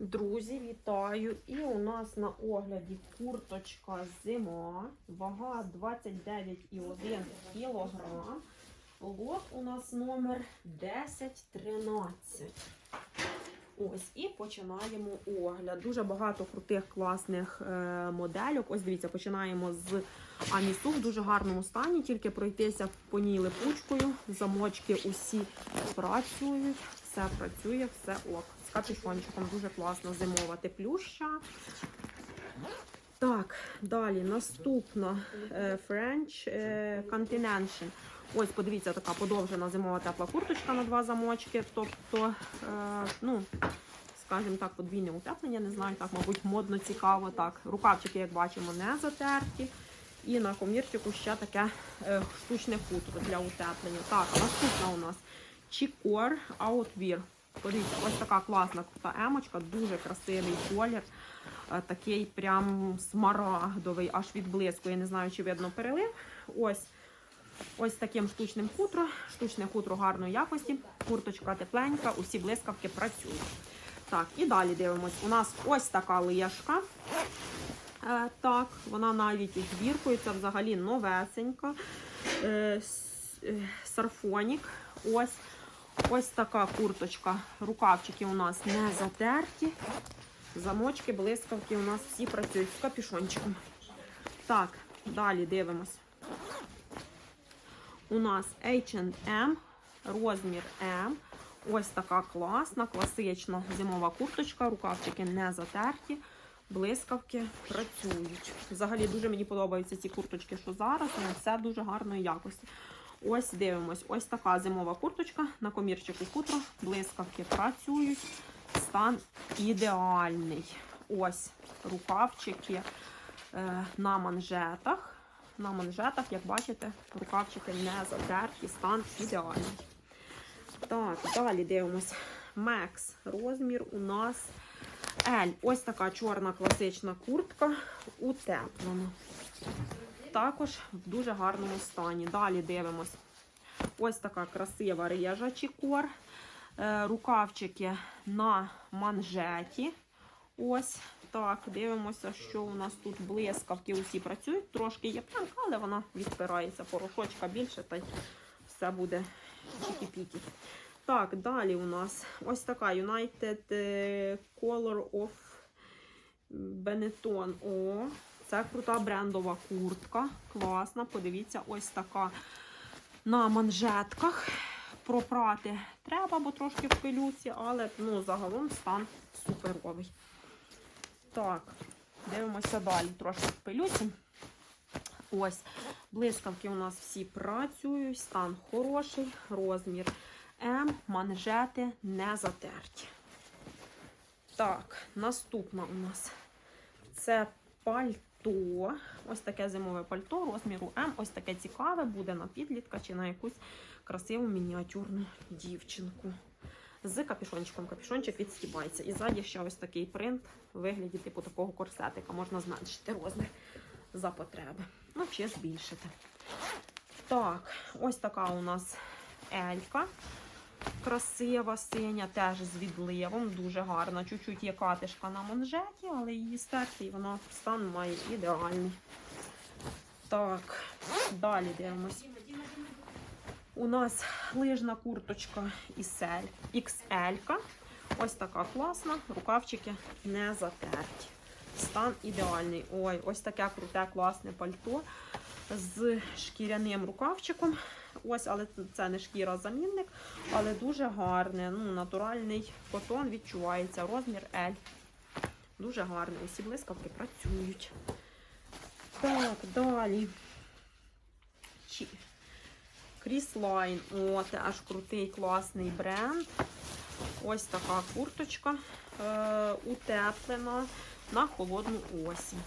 Друзі, вітаю! І у нас на огляді курточка зима, вага 29,1 кг. Лот у нас номер 1013. Ось, і починаємо огляд. Дуже багато крутих класних е, модельок. Ось дивіться, починаємо з Амісу в дуже гарному стані, тільки пройтися по ній липучкою. Замочки усі працюють, все працює, все ок. З капюшончиком дуже класно зимова теплюща. Так, далі наступна е, French е, Continental. Ось, подивіться, така подовжена зимова тепла курточка на два замочки. Тобто, е, ну, скажімо так, подвійне утеплення, не знаю, так, мабуть, модно цікаво. Так, рукавчики, як бачимо, не затерті. І на комірчику ще таке штучне хутро для утеплення. Так, наступна у нас Чікор Outwear. Подивіться, ось така класна крута емочка, дуже красивий колір. Е, Такий прям смарагдовий, аж відблискує. Не знаю, чи видно перелив. Ось ось таким штучним хутро. Штучне хутро гарної якості. Курточка тепленька, усі блискавки працюють. Так, і далі дивимось. У нас ось така лишка. Е, так, вона навіть із це взагалі новесенька. Е, е, Сарфонік. Ось. Ось така курточка. Рукавчики у нас не затерті. Замочки, блискавки у нас всі працюють з капюшончиком. Так, далі дивимось. У нас H&M, розмір М. Ось така класна, класична зимова курточка. Рукавчики не затерті, блискавки працюють. Взагалі дуже мені подобаються ці курточки, що зараз. Вони все дуже гарної якості. Ось дивимось, ось така зимова курточка на комірчику хутро, блискавки працюють, стан ідеальний. Ось рукавчики е, на манжетах. На манжетах, як бачите, рукавчики не затерті, стан ідеальний. Так, далі дивимось. Мекс. Розмір у нас L. Ось така чорна класична куртка, утеплена також в дуже гарному стані. Далі дивимось. Ось така красива режа чікор. Е, Рукавчики на манжеті. Ось так, дивимося, що у нас тут блискавки усі працюють. Tрошки є пленка, але вона відпирається. Порошочка більше, та й все буде чікі-пікі. Так, далі у нас ось така United е, Color of Benetton. О, це крута брендова куртка. Класна. Подивіться, ось така на манжетках. Пропрати треба, бо трошки в пилюці, але ну, загалом стан суперовий. Так, дивимося далі. Трошки в пилюці. Ось, блискавки у нас всі працюють, стан хороший, розмір М, манжети не затерті. Так, наступна у нас це пальто. Ось таке зимове пальто розміру М. Ось таке цікаве буде на підлітка чи на якусь красиву мініатюрну дівчинку. З капюшончиком. Капюшончик відстібається. І ззаді ще ось такий принт у вигляді типу такого корсетика. Можна зменшити розмір за потреби. Ну, чи збільшити. Так, ось така у нас елька. Красива синя, теж з відливом, дуже гарна. Чуть-чуть є катишка на манжеті, але її стерти, і вона стан має ідеальний. Так, далі дивимось. У нас лижна курточка XL. Ось така класна, рукавчики не затерті. Стан ідеальний. Ой, ось таке круте, класне пальто з шкіряним рукавчиком. Ось, але це не шкіра замінник, але дуже гарне. Ну, натуральний котон відчувається. Розмір L. Дуже гарний. Усі блискавки працюють. Так, далі. Чі- Кріс Лайн. О, теж крутий, класний бренд. Ось така курточка е, утеплена на холодну осінь.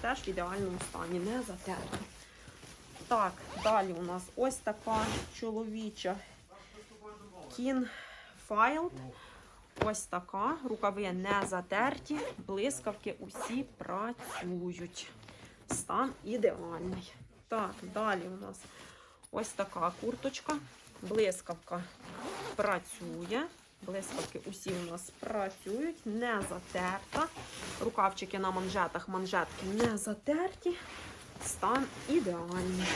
Теж в ідеальному стані, не затерта. Так, далі у нас ось така чоловіча Кін Файлд. Ось така. Рукави не затерті, блискавки усі працюють. Стан ідеальний. Так, далі у нас ось така курточка. Блискавка працює. Блискавки усі у нас працюють, не затерта. Рукавчики на манжетах, манжетки не затерті. Стан ідеальний.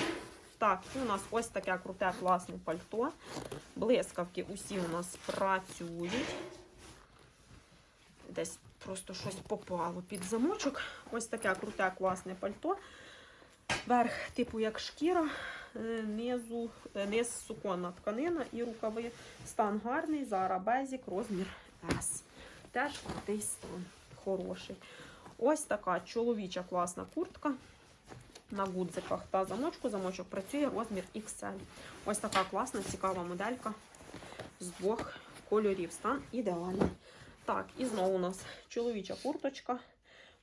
Так, і у нас ось таке круте, класне пальто. Блискавки усі у нас працюють. Десь просто щось попало під замочок. Ось таке круте, класне пальто. Верх, типу, як шкіра, е, низу, е, низ суконна тканина і рукави. Стан гарний, Zara Basic, розмір S. Теж крутий стан, хороший. Ось така чоловіча класна куртка на гудзиках та замочку. Замочок працює розмір XL. Ось така класна, цікава моделька з двох кольорів. Стан ідеальний. Так, і знову у нас чоловіча курточка.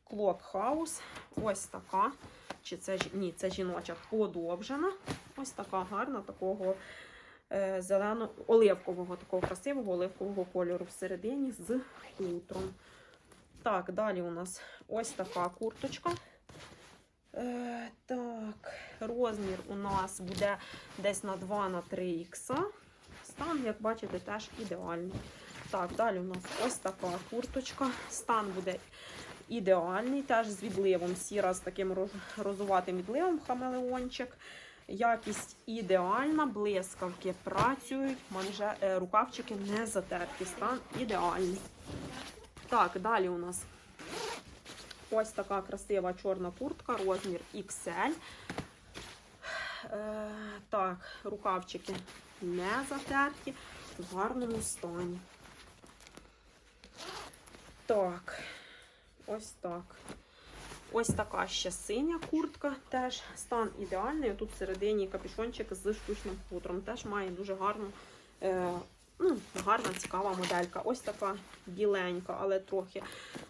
Клок Хаус. Ось така. Чи це ні, це жіноча подовжена. Ось така гарна, такого е, зелено оливкового, такого красивого оливкового кольору всередині з хутром. Так, далі у нас ось така курточка. Е, так, розмір у нас буде десь на 2 на 3 ікса. Стан, як бачите, теж ідеальний. Так, далі у нас ось така курточка. Стан буде ідеальний, теж з відливом. Сіра з таким розуватим відливом хамелеончик. Якість ідеальна, блискавки працюють, манже, е, рукавчики не затерті. Стан ідеальний. Так, далі у нас ось така красива чорна куртка, розмір XL. Е, так, рукавчики не затерті, в гарному стані. Так, ось так. Ось така ще синя куртка, теж стан ідеальний. Тут всередині капюшончик з штучним хутром. Теж має дуже гарну, е, ну, гарна, цікава моделька. Ось така біленька, але трохи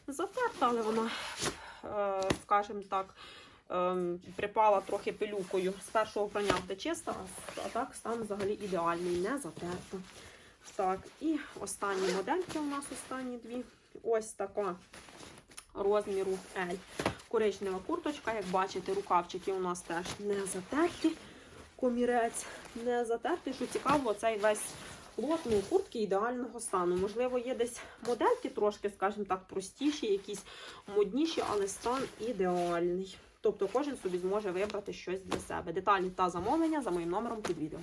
затерта, але вона, е, скажімо так, ем, припала трохи пилюкою. З першого прання буде чиста, а так стан взагалі ідеальний, не затерта. Так, і останні модельки у нас останні дві. Ось така розміру L. Коричнева курточка, як бачите, рукавчики у нас теж не затерті. Комірець не затертий. Що цікаво, цей весь лот ну, куртки ідеального стану. Можливо, є десь модельки трошки, скажімо так, простіші, якісь модніші, але стан ідеальний. Тобто кожен собі зможе вибрати щось для себе. Деталі та замовлення за моїм номером під відео.